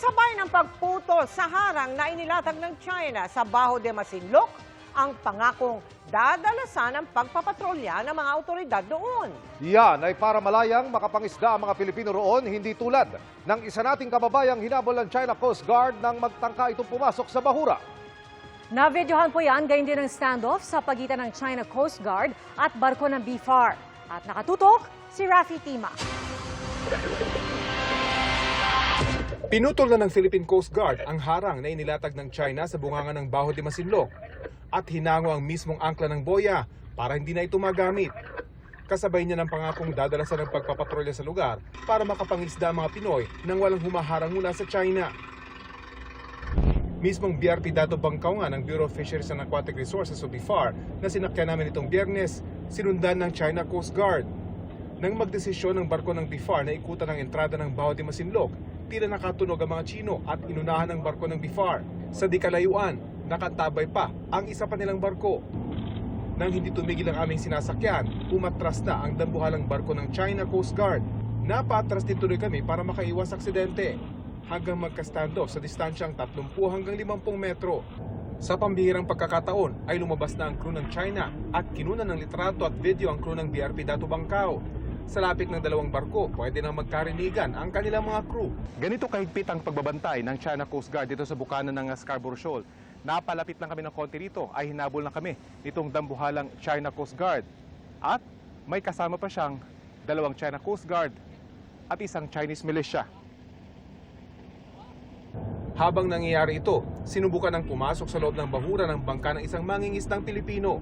Kasabay ng pagputol sa harang na inilatag ng China sa Baho de Masinloc, ang pangakong dadalasan ang pagpapatrolya ng mga otoridad doon. Yan ay para malayang makapangisda ang mga Pilipino roon, hindi tulad ng isa nating kababayang hinabol ng China Coast Guard nang magtangka itong pumasok sa Bahura. Navideohan po yan, gayon din ang standoff sa pagitan ng China Coast Guard at barko ng BFAR. At nakatutok si Rafi Tima. Pinutol na ng Philippine Coast Guard ang harang na inilatag ng China sa bunganga ng Baho de Masinloc at hinango ang mismong angkla ng boya para hindi na ito magamit. Kasabay niya ng pangakong dadalasan ng pagpapatrolya sa lugar para makapangisda ang mga Pinoy nang walang humaharang mula sa China. Mismong BRP Dato Bangkaw nga ng Bureau of Fisheries and Aquatic Resources o BIFAR na sinakyan namin itong biyernes, sinundan ng China Coast Guard. Nang magdesisyon ng barko ng BIFAR na ikutan ang entrada ng Baho de Masinloc, tila nakatunog ang mga Chino at inunahan ang barko ng BIFAR. Sa di kalayuan, nakatabay pa ang isa pa nilang barko. Nang hindi tumigil ang aming sinasakyan, umatras na ang dambuhalang barko ng China Coast Guard. Napatras din tuloy kami para makaiwas aksidente hanggang magka-standoff sa distansyang 30 hanggang 50 metro. Sa pambihirang pagkakataon ay lumabas na ang crew ng China at kinunan ng litrato at video ang crew ng BRP Dato Bangkao. Sa lapit ng dalawang barko, pwede nang magkarinigan ang kanilang mga crew. Ganito kahigpit ang pagbabantay ng China Coast Guard dito sa bukana ng Scarborough Shoal. Napalapit lang kami ng konti rito ay hinabol na kami nitong dambuhalang China Coast Guard. At may kasama pa siyang dalawang China Coast Guard at isang Chinese militia. Habang nangyayari ito, sinubukan ng pumasok sa loob ng bahura ng bangka ng isang mangingisdang Pilipino.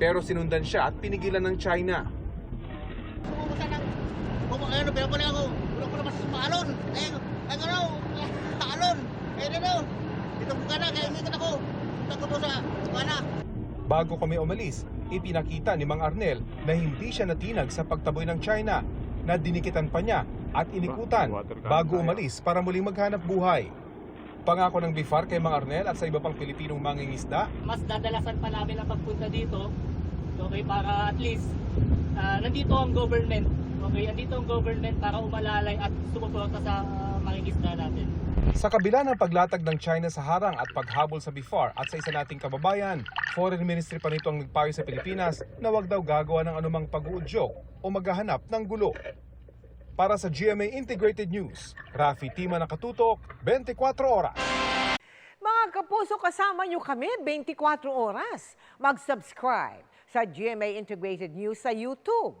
Pero sinundan siya at pinigilan ng China. Pumunta, ayun, pinapalik ako. Wala ko naman sa paalon. Ayun, ay ano, paalon. Ayun na daw. Dito ko na, kaya umikat ako. Punta ko sa bukana. Bago kami umalis, ipinakita ni Mang Arnel na hindi siya natinag sa pagtaboy ng China, na dinikitan pa niya at inikutan bago umalis para muling maghanap buhay. Pangako ng BIFAR kay Mang Arnel at sa iba pang Pilipinong mangingisda, mas dadalasan pa namin ang pagpunta dito. Okay, para at least ah, nandito ang government. Okay, nandito ang government para umalalay at sumuporta sa uh, mangingisda natin. Sa kabila ng paglatag ng China sa harang at paghabol sa BIFAR at sa isa nating kababayan, Foreign Ministry pa nito ang nagpayo sa Pilipinas na wag daw gagawa ng anumang pag-uudyok o maghahanap ng gulo. Para sa GMA Integrated News, Rafi Tima nakatutok, 24 oras. Mga kapuso, kasama nyo kami 24 oras. Mag-subscribe sa GMA Integrated News sa YouTube.